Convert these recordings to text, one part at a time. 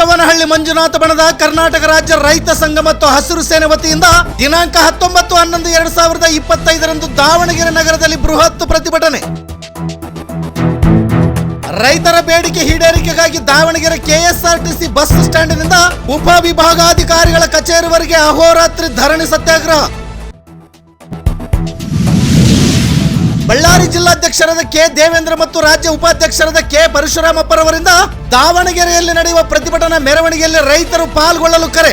ದೇವನಹಳ್ಳಿ ಮಂಜುನಾಥ ಬಣದ ಕರ್ನಾಟಕ ರಾಜ್ಯ ರೈತ ಸಂಘ ಮತ್ತು ಹಸಿರು ಸೇನೆ ವತಿಯಿಂದ ದಿನಾಂಕ ಹತ್ತೊಂಬತ್ತು ಹನ್ನೊಂದು ಎರಡ್ ಸಾವಿರದ ಇಪ್ಪತ್ತೈದರಂದು ದಾವಣಗೆರೆ ನಗರದಲ್ಲಿ ಬೃಹತ್ ಪ್ರತಿಭಟನೆ. ರೈತರ ಬೇಡಿಕೆ ಈಡೇರಿಕೆಗಾಗಿ ದಾವಣಗೆರೆ ಕೆಎಸ್ಆರ್ಟಿಸಿ ಬಸ್ ಸ್ಟ್ಯಾಂಡಿನಿಂದ ಉಪವಿಭಾಗಾಧಿಕಾರಿಗಳ ಕಚೇರಿವರೆಗೆ ಅಹೋರಾತ್ರಿ ಧರಣಿ ಸತ್ಯಾಗ್ರಹ. ಬಳ್ಳಾರಿ ಜಿಲ್ಲಾಧ್ಯಕ್ಷರಾದ ಕೆ ದೇವೇಂದ್ರ ಮತ್ತು ರಾಜ್ಯ ಉಪಾಧ್ಯಕ್ಷರಾದ ಕೆ ಪರಶುರಾಮಪ್ಪರವರಿಂದ ದಾವಣಗೆರೆಯಲ್ಲಿ ನಡೆಯುವ ಪ್ರತಿಭಟನಾ ಮೆರವಣಿಗೆಯಲ್ಲಿ ರೈತರು ಪಾಲ್ಗೊಳ್ಳಲು ಕರೆ.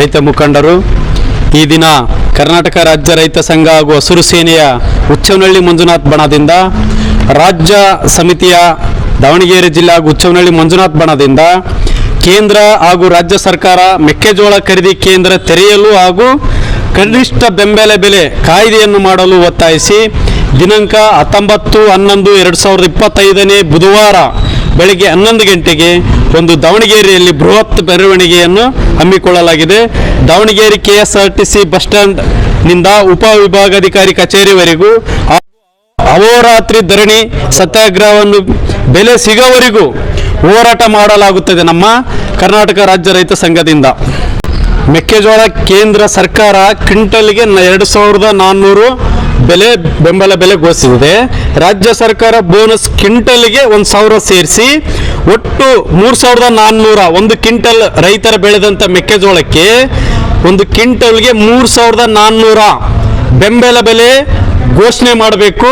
ರೈತ ಮುಖಂಡರು, ಈ ದಿನ ಕರ್ನಾಟಕ ರಾಜ್ಯ ರೈತ ಸಂಘ ಹಾಗೂ ಹಸಿರು ಸೇನೆಯ ಹುಚ್ಚವನಹಳ್ಳಿ ಮಂಜುನಾಥ್ ಬಣದಿಂದ ರಾಜ್ಯ ಸಮಿತಿಯ ದಾವಣಗೆರೆ ಜಿಲ್ಲೆ ಹಾಗೂ ಹುಚ್ಚವನಹಳ್ಳಿ ಮಂಜುನಾಥ್ ಬಣದಿಂದ ಕೇಂದ್ರ ಹಾಗೂ ರಾಜ್ಯ ಸರ್ಕಾರ ಮೆಕ್ಕೆಜೋಳ ಖರೀದಿ ಕೇಂದ್ರ ತೆರೆಯಲು ಹಾಗೂ ಕನಿಷ್ಠ ಬೆಂಬಲ ಬೆಲೆ ಕಾಯ್ದೆಯನ್ನು ಮಾಡಲು ಒತ್ತಾಯಿಸಿ, ದಿನಾಂಕ ಹತ್ತೊಂಬತ್ತು ಹನ್ನೊಂದು ಎರಡು ಸಾವಿರದ ಇಪ್ಪತ್ತೈದನೇ ಬುಧವಾರ ಬೆಳಗ್ಗೆ ಹನ್ನೊಂದು ಗಂಟೆಗೆ ಒಂದು ದಾವಣಗೆರೆಯಲ್ಲಿ ಬೃಹತ್ ಮೆರವಣಿಗೆಯನ್ನು ಹಮ್ಮಿಕೊಳ್ಳಲಾಗಿದೆ. Davanagere K S R T C bus ಸ್ಟ್ಯಾಂಡ್ನಿಂದ ಉಪವಿಭಾಗಾಧಿಕಾರಿ ಕಚೇರಿವರೆಗೂ ಅಹೋರಾತ್ರಿ ಧರಣಿ ಸತ್ಯಾಗ್ರಹವನ್ನು ಬೆಲೆ ಸಿಗೋವರೆಗೂ ಹೋರಾಟ ಮಾಡಲಾಗುತ್ತದೆ ನಮ್ಮ ಕರ್ನಾಟಕ ರಾಜ್ಯ ರೈತ ಸಂಘದಿಂದ. ಮೆಕ್ಕೆಜೋಳ ಕೇಂದ್ರ ಸರ್ಕಾರ ಕ್ವಿಂಟಲ್ಗೆ ಎರಡು ಸಾವಿರದ ನಾನ್ನೂರು ಬೆಲೆ ಬೆಂಬಲ ಬೆಲೆ ಘೋಷಿಸಿದೆ. ರಾಜ್ಯ ಸರ್ಕಾರ ಬೋನಸ್ ಕ್ವಿಂಟಲ್ಗೆ ಒಂದು ಸಾವಿರ ಸೇರಿಸಿ, ಒಟ್ಟು ಮೂರು ಸಾವಿರದ ನಾನ್ನೂರ ಒಂದು ಕ್ವಿಂಟಲ್ ರೈತರ ಬೆಳೆದಂಥ ಮೆಕ್ಕೆಜೋಳಕ್ಕೆ ಒಂದು ಕ್ವಿಂಟಲ್ಗೆ ಮೂರು ಸಾವಿರದ ನಾನ್ನೂರ ಬೆಂಬಲ ಬೆಲೆ ಘೋಷಣೆ ಮಾಡಬೇಕು.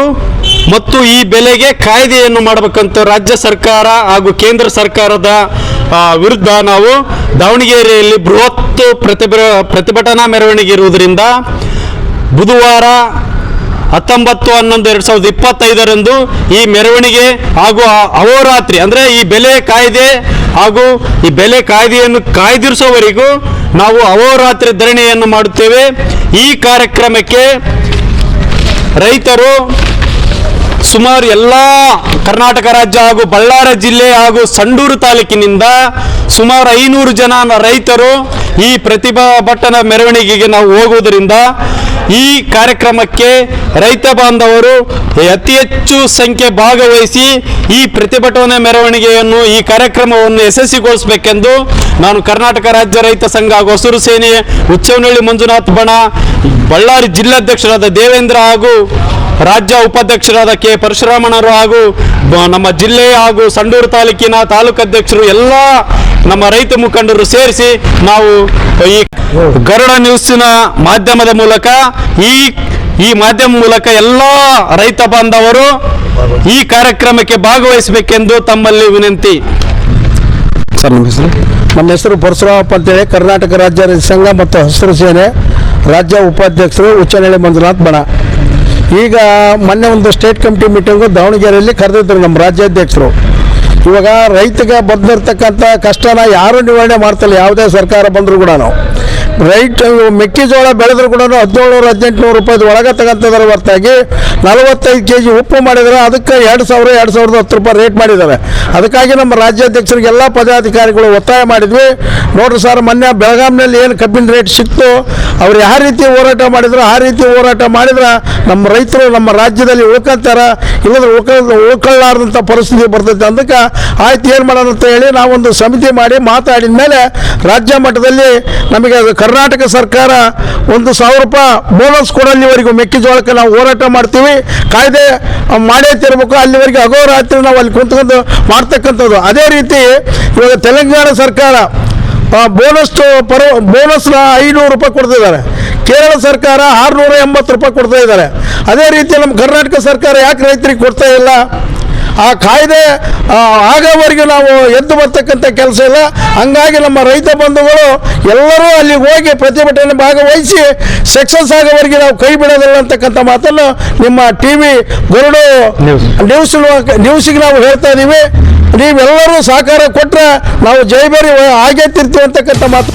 ಮತ್ತು ಈ ಬೆಲೆಗೆ ಕಾಯ್ದೆಯನ್ನು ಮಾಡಬೇಕಂತ ರಾಜ್ಯ ಸರ್ಕಾರ ಹಾಗೂ ಕೇಂದ್ರ ಸರ್ಕಾರದ ವಿರುದ್ಧ ನಾವು ದಾವಣಗೆರೆಯಲ್ಲಿ ಬೃಹತ್ ಪ್ರತಿಭ, ಪ್ರತಿಭಟನಾ ಮೆರವಣಿಗೆ ಇರುವುದರಿಂದ ಬುಧವಾರ ಹತ್ತೊಂಬತ್ತು ಹನ್ನೊಂದು ಎರಡು ಸಾವಿರದ ಇಪ್ಪತ್ತೈದರಂದು ಈ ಮೆರವಣಿಗೆ ಹಾಗೂ ಅಹೋರಾತ್ರಿ, ಅಂದರೆ ಈ ಬೆಲೆ ಕಾಯ್ದೆ ಹಾಗೂ ಈ ಬೆಲೆ ಕಾಯ್ದೆಯನ್ನು ಕಾಯ್ದಿರಿಸುವವರೆಗೂ ನಾವು ಅಹೋರಾತ್ರಿ ಧರಣಿಯನ್ನು ಮಾಡುತ್ತೇವೆ. ಈ ಕಾರ್ಯಕ್ರಮಕ್ಕೆ ರೈತರು ಸುಮಾರು ಎಲ್ಲ ಕರ್ನಾಟಕ ರಾಜ್ಯ ಹಾಗೂ ಬಳ್ಳಾರಿ ಜಿಲ್ಲೆ ಹಾಗೂ ಸಂಡೂರು ತಾಲೂಕಿನಿಂದ ಸುಮಾರು ಐನೂರು ಜನ ರೈತರು ಈ ಪ್ರತಿಭಾ ಪ್ರತಿಭಟನಾ ಮೆರವಣಿಗೆಗೆ ನಾವು ಹೋಗುವುದರಿಂದ ಈ ಕಾರ್ಯಕ್ರಮಕ್ಕೆ ರೈತ ಬಾಂಧವರು ಅತಿ ಹೆಚ್ಚು ಸಂಖ್ಯೆ ಭಾಗವಹಿಸಿ ಈ ಪ್ರತಿಭಟನೆ ಮೆರವಣಿಗೆಯನ್ನು ಈ ಕಾರ್ಯಕ್ರಮವನ್ನು ಯಶಸ್ವಿಗೊಳಿಸಬೇಕೆಂದು ನಾನು ಕರ್ನಾಟಕ ರಾಜ್ಯ ರೈತ ಸಂಘ ಹಾಗೂ ಹಸಿರು ಸೇನೆ ಹುಚ್ಚವನಹಳ್ಳಿ ಮಂಜುನಾಥ್ ಬಣ, ಬಳ್ಳಾರಿ ಜಿಲ್ಲಾಧ್ಯಕ್ಷರಾದ ದೇವೇಂದ್ರ ಹಾಗೂ ರಾಜ್ಯ ಉಪಾಧ್ಯಕ್ಷರಾದ ಕೆ ಪರಶುರಾಮಣರು ಹಾಗೂ ಬ- ನಮ್ಮ ಜಿಲ್ಲೆ ಹಾಗೂ ಸಂಡೂರು ತಾಲೂಕಿನ ತಾಲೂಕು ಅಧ್ಯಕ್ಷರು ಎಲ್ಲ ನಮ್ಮ ರೈತ ಮುಖಂಡರು ಸೇರಿಸಿ ನಾವು ಈ ಗರುಡ ನ್ಯೂಸಿನ ಮಾಧ್ಯಮದ ಮೂಲಕ ಈ ಈ ಮಾಧ್ಯಮ ಮೂಲಕ ಎಲ್ಲ ರೈತ ಬಾಂಧವರು ಈ ಕಾರ್ಯಕ್ರಮಕ್ಕೆ ಭಾಗವಹಿಸಬೇಕೆಂದು ತಮ್ಮಲ್ಲಿ ವಿನಂತಿ. ಸರ್ ನಮ್ಮ ಹೆಸರು? ನನ್ನ ಹೆಸರು ಪರಶುರಾಮಪ್ಪ ಅಂತೇಳಿ. ಕರ್ನಾಟಕ ರಾಜ್ಯ ರೈತ ಸಂಘ ಮತ್ತು ಹಸಿರು ಸೇನೆ ರಾಜ್ಯ ಉಪಾಧ್ಯಕ್ಷರು ಉಚ್ಚನಹಳ್ಳಿ ಮಂಜುನಾಥ್ ಬಣ. ಈಗ ಮೊನ್ನೆ ಒಂದು ಸ್ಟೇಟ್ ಕಮಿಟಿ ಮೀಟಿಂಗು ದಾವಣಗೆರೆಯಲ್ಲಿ ಕರೆದಿದ್ರು ನಮ್ಮ ರಾಜ್ಯಾಧ್ಯಕ್ಷರು. ಇವಾಗ ರೈತಗೆ ಬಂದಿರತಕ್ಕಂಥ ಕಷ್ಟನ ಯಾರು ನಿವಾರಣೆ ಮಾಡ್ತಿಲ್ಲ, ಯಾವುದೇ ಸರ್ಕಾರ ಬಂದರೂ ಕೂಡ ರೈಟ್ ಮೆಕ್ಕೆಜೋಳ ಬೆಳೆದ್ರು ಕೂಡ ಹದಿನೇಳು ಹದಿನೆಂಟುನೂರು ರೂಪಾಯಿ ಒಳಗೆ ತಗೊಂತಿದ್ದಾರೆ ಹೊರತಾಗಿ. ನಲವತ್ತೈದು ಕೆ ಜಿ ಉಪ್ಪು ಮಾಡಿದರೆ ಅದಕ್ಕೆ ಎರಡು ಸಾವಿರ, ಎರಡು ಸಾವಿರದ ಹತ್ತು ರೂಪಾಯಿ ರೇಟ್ ಮಾಡಿದ್ದಾರೆ. ಅದಕ್ಕಾಗಿ ನಮ್ಮ ರಾಜ್ಯಾಧ್ಯಕ್ಷರಿಗೆ ಎಲ್ಲ ಪದಾಧಿಕಾರಿಗಳು ಒತ್ತಾಯ ಮಾಡಿದ್ವಿ. ನೋಡ್ರಿ ಸರ್, ಮೊನ್ನೆ ಬೆಳಗಾಂನಲ್ಲಿ ಏನು ಕಬ್ಬಿನ ರೇಟ್ ಸಿಕ್ತು, ಅವ್ರು ಯಾವ ರೀತಿ ಹೋರಾಟ ಮಾಡಿದ್ರು, ಆ ರೀತಿ ಹೋರಾಟ ಮಾಡಿದ್ರೆ ನಮ್ಮ ರೈತರು ನಮ್ಮ ರಾಜ್ಯದಲ್ಲಿ ಉಳ್ಕೊಂತಾರ, ಇಲ್ಲದ್ರೆ ಉಳ್ಕ ಉಳ್ಕೊಳ್ಳಾರ್ದಂಥ ಪರಿಸ್ಥಿತಿ ಬರ್ತೈತೆ ಅದಕ್ಕೆ ಆಯ್ತು, ಏನು ಮಾಡೋಣ ಅಂತ ಹೇಳಿ ನಾವೊಂದು ಸಮಿತಿ ಮಾಡಿ ಮಾತಾಡಿದ ಮೇಲೆ ರಾಜ್ಯ ಮಟ್ಟದಲ್ಲಿ ನಮಗೆ ಅದು ಕರ್ನಾಟಕ ಸರ್ಕಾರ ಒಂದು ಸಾವಿರ ರೂಪಾಯಿ ಬೋನಸ್ ಕೊಡಲ್ಲಿವರೆಗೂ ಮೆಕ್ಕೆಜೋಳಕ್ಕೆ ನಾವು ಹೋರಾಟ ಮಾಡ್ತೀವಿ. ಕಾಯ್ದೆ ಮಾಡೇ ತಿರ್ಬೇಕು. ಅಲ್ಲಿವರೆಗೆ ಅಗೋರಾತ್ರಿ ನಾವು ಅಲ್ಲಿ ಕುಂತ್ಕೊಂಡು ಮಾಡ್ತಕ್ಕಂಥದ್ದು. ಅದೇ ರೀತಿ ಇವಾಗ ತೆಲಂಗಾಣ ಸರ್ಕಾರ ಬೋನಸ್ ಪರ ಬೋನಸ್ನ ಐನೂರು ರೂಪಾಯಿ ಕೊಡ್ತಿದ್ದಾರೆ. ಕೇರಳ ಸರ್ಕಾರ ಆರುನೂರ ಎಂಬತ್ತು ರೂಪಾಯಿ ಕೊಡ್ತಾ ಇದ್ದಾರೆ. ಅದೇ ರೀತಿ ನಮ್ಮ ಕರ್ನಾಟಕ ಸರ್ಕಾರ ಯಾಕೆ ರೈತರಿಗೆ ಕೊಡ್ತಾ ಇಲ್ಲ? ಆ ಕಾಯ್ದೆ ಆಗವರೆಗೂ ನಾವು ಎದ್ದು ಬರ್ತಕ್ಕಂಥ ಕೆಲಸ ಇಲ್ಲ. ಹಂಗಾಗಿ ನಮ್ಮ ರೈತ ಬಂಧುಗಳು ಎಲ್ಲರೂ ಅಲ್ಲಿ ಹೋಗಿ ಪ್ರತಿಭಟನೆ ಭಾಗವಹಿಸಿ ಸಕ್ಸಸ್ ಆಗೋವರೆಗೆ ನಾವು ಕೈ ಬಿಡೋದಿಲ್ಲ ಅಂತಕ್ಕಂಥ ಮಾತನ್ನು ನಿಮ್ಮ T V Garuda news. News ನ್ಯೂಸಿಗೆ ನಾವು ಹೇಳ್ತಾ ಇದ್ದೀವಿ ನೀವೆಲ್ಲರೂ ಸಹಕಾರ ಕೊಟ್ಟರೆ ನಾವು ಜೈಬೇರಿ ಆಗೇ ತಿರ್ತೀವಿ ಅಂತಕ್ಕಂಥ ಮಾತು.